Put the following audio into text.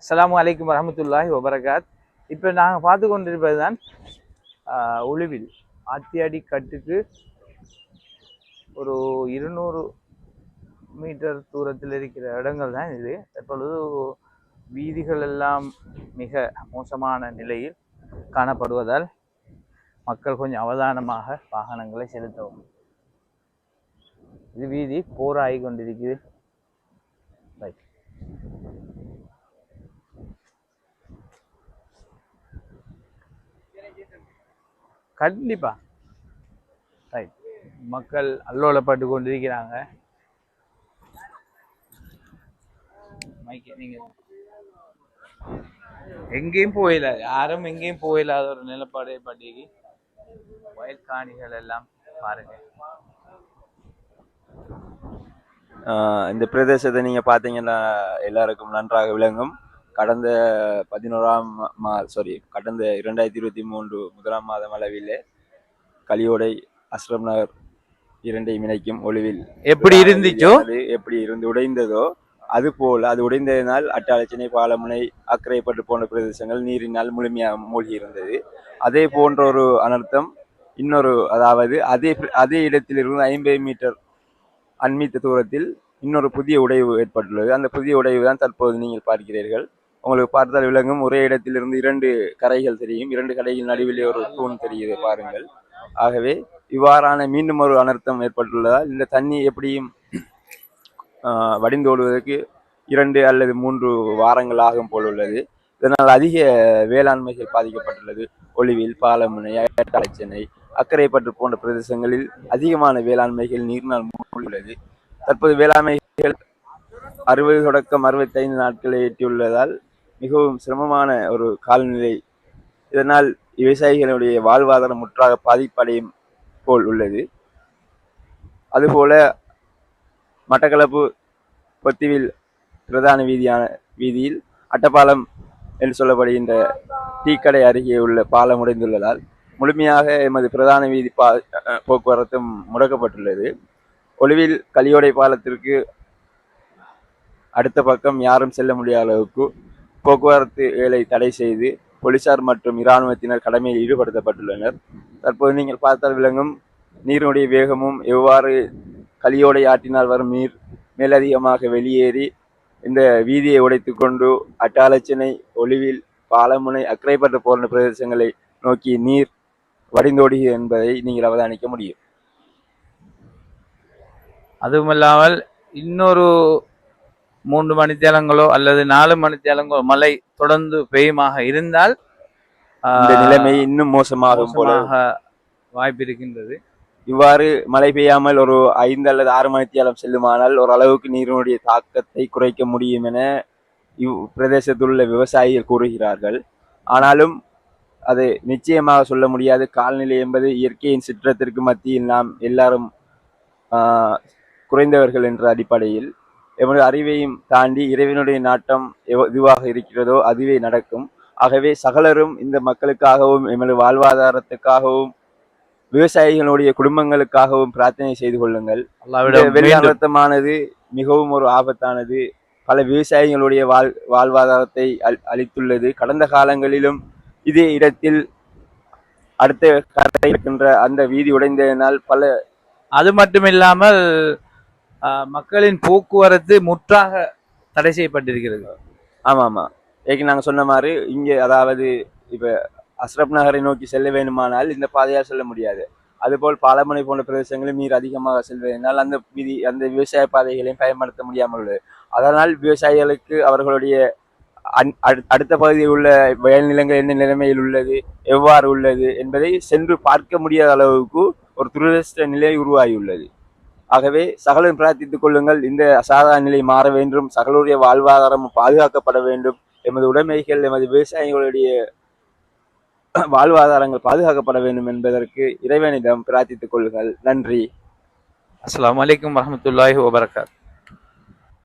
அஸ்ஸலாமு அலைக்கும் வரமத்துல்லாஹி வபரகாத் இப்போ நாங்கள் பார்த்து கொண்டிருப்பது தான் உழுவில். ஆத்தியாடி கட்டுக்கு ஒரு இருநூறு மீட்டர் தூரத்தில் இருக்கிற இடங்கள் தான் இது. தற்பொழுது வீதிகள் எல்லாம் மிக மோசமான நிலையில் காணப்படுவதால் மக்கள் கொஞ்சம் அவதானமாக வாகனங்களை செலுத்தவும். இது வீதி போராகி கொண்டிருக்குது ரைட் கண்டிப்பாக ரைட் மக்கள் அல்லோலப்பட்டு கொண்டிருக்கிறாங்க. மைக்கே எங்கேயும் போயில யாரும் எங்கேயும் போயில்லாத ஒரு நிலப்பாடு பண்டிகை. வயல் காணிகள் எல்லாம் பாருங்க. இந்த பிரதேசத்தை நீங்க பாத்தீங்கன்னா எல்லாருக்கும் நன்றாக விளங்கும். கடந்த பதினோராம் மா சாரி கடந்த இரண்டாயிரத்தி இருபத்தி மூன்று முதலாம் மாதம் அளவில் கலியோடை அஸ்ரம் நகர் இரண்டையும் இணைக்கும் ஒளிவில் எப்படி இருந்துச்சோ? அது எப்படி இருந்து உடைந்ததோ அது போல அது உடைந்ததினால் அட்டாளச்சினை பாலமுனை அக்கரைப்பட்டு போன்ற பிரதேசங்கள் நீரினால் முழுமையாக மூழ்கி இருந்தது. அதே போன்ற ஒரு அனர்த்தம் இன்னொரு அதாவது அதே அதே இடத்திலிருந்து ஐம்பது மீட்டர் அண்மித்த தூரத்தில் இன்னொரு புதிய உடைவு ஏற்பட்டுள்ளது. அந்த புதிய உடைவு தான் தற்போது நீங்கள் பார்க்கிறீர்கள். உங்களுக்கு பார்த்தால் விளங்கும். ஒரே இடத்திலிருந்து இரண்டு கரைகள் தெரியும். இரண்டு கரைகள் நடுவிலே ஒரு தூண் தெரியுது பாருங்கள். ஆகவே இவ்வாறான மீண்டும் ஒரு அனர்த்தம் ஏற்பட்டுள்ளதால் இந்த தண்ணி எப்படியும் வடிந்தோடுவதற்கு இரண்டு அல்லது மூன்று வாரங்கள் ஆகும் போல் உள்ளது. இதனால் அதிக வேளாண்மைகள் பாதிக்கப்பட்டுள்ளது. ஒளிவில் பாலமுனை அயட்டாளச்சென்னை அக்கரைப்பற்று போன்ற பிரதேசங்களில் அதிகமான வேளாண்மைகள் நீரினால் மூழ்கியுள்ளது தற்போது வேளாண்மைகள் அறுபது தொடக்கம் அறுபத்தைந்து நாட்களை எட்டியுள்ளதால் மிகவும் சிரமமான ஒரு காலநிலை. இதனால் விவசாயிகளுடைய வாழ்வாதாரம் முற்றாக பாதிப்படையும் போல் உள்ளது. அதுபோல மட்டக்களப்பு பொத்திவில் பிரதான வீதியான வீதியில் அட்டப்பாலம் என்று சொல்லப்படுகின்ற டீக்கடை அருகே உள்ள பாலம் உடைந்துள்ளதால் முழுமையாக எமது பிரதான வீதி பா போக்குவரத்தும் முடக்கப்பட்டுள்ளது. ஒளிவில் கலியோடை பாலத்திற்கு அடுத்த பக்கம் யாரும் செல்ல முடியாத அளவுக்கு போக்குவரத்து வேலை தடை செய்து போலீசார் மற்றும் இராணுவத்தினர் கடமையில் ஈடுபடுத்தப்பட்டுள்ளனர். தற்போது நீங்கள் பார்த்தால் விளங்கும் நீரினுடைய வேகமும் எவ்வாறு கலியோடை ஆற்றினால் வரும் நீர் மேலதிகமாக வெளியேறி இந்த வீதியை உடைத்து கொண்டு அட்டாளச்சினை ஒளிவில் பாலமுனை அக்கரைப்பற்று போன்ற பிரதேசங்களை நோக்கி நீர் வடிந்தோடுகிறது என்பதை நீங்கள் அவதானிக்க முடியும். அதுவுமல்லாமல் இன்னொரு மூன்று மணித்தேலங்களோ அல்லது நாலு மணித்தேலங்களோ மழை தொடர்ந்து பெய்யுமாக இருந்தால் இந்த நிலைமை இன்னும் மோசமாகும் போல வாய்ப்பு இருக்கின்றது இவ்வாறு மழை பெய்யாமல் ஒரு ஐந்து அல்லது ஆறு மணித்தியாலம் செல்லுமானால் ஓரளவுக்கு நீரினுடைய தாக்கத்தை குறைக்க முடியும் என இவ் பிரதேசத்தில் உள்ள விவசாயிகள் கூறுகிறார்கள். ஆனாலும் அது நிச்சயமாக சொல்ல முடியாது. கால்நிலை என்பது இயற்கையின் சிற்றத்திற்கு மத்தியில் நாம் எல்லாரும் குறைந்தவர்கள் என்ற அடிப்படையில் எமது அறிவையும் தாண்டி இறைவனுடைய நாட்டம் எதுவாக இருக்கிறதோ அதுவே நடக்கும். ஆகவே சகலரும் இந்த மக்களுக்காகவும் எமது வாழ்வாதாரத்துக்காகவும் விவசாயிகளுடைய குடும்பங்களுக்காகவும் பிரார்த்தனை செய்து கொள்ளுங்கள். வெள்ளாளத்தமானது மிகவும் ஒரு ஆபத்தானது. பல விவசாயிகளுடைய வாழ் வாழ்வாதாரத்தை அளித்துள்ளது கடந்த காலங்களிலும் இதே இடத்தில் அடுத்த இருக்கின்ற அந்த வீதி உடைந்ததினால் பல அது மட்டுமில்லாமல் மக்களின் போக்குவரத்து முற்றாக தடை செய்யப்பட்டிருக்கிறது. ஆமாம். ஆமாம் ஏற்கனவே நாங்கள் சொன்ன மாதிரி இங்கே அதாவது இப்போ அஸ்ரப் நகரை நோக்கி செல்ல வேண்டுமானால் இந்த பாதையால் செல்ல முடியாது. அதுபோல் பாலமுனை போன்ற பிரதேசங்களில் நீர் அதிகமாக செல்வதனால் அந்த விதி அந்த விவசாய பாதைகளையும் பயன்படுத்த முடியாமல் உள்ளது. அதனால் விவசாயிகளுக்கு அவர்களுடைய அந் அடு- அடுத்த பகுதியில் உள்ள வயல் நிலங்கள் என்ன நிலைமையில் உள்ளது எவ்வாறு உள்ளது என்பதை சென்று பார்க்க முடியாத அளவுக்கு ஒரு துரதிருஷ்ட நிலை உருவாகியுள்ளது. ஆகவே சகலம் பிரார்த்தித்துக் கொள்ளுங்கள். இந்த அசாதாரண நிலை மாற வேண்டும். சகலுடைய வாழ்வாதாரம் பாதுகாக்கப்பட வேண்டும். எமது உடைமைகள் எமது விவசாயிகளுடைய வாழ்வாதாரங்கள் பாதுகாக்கப்பட வேண்டும் என்பதற்கு இறைவனிடம் பிரார்த்தித்துக் கொள்ளுங்கள். நன்றி. அஸ்லாம் வலைக்கம் வரமத்துல்லாஹி வபரகாத்.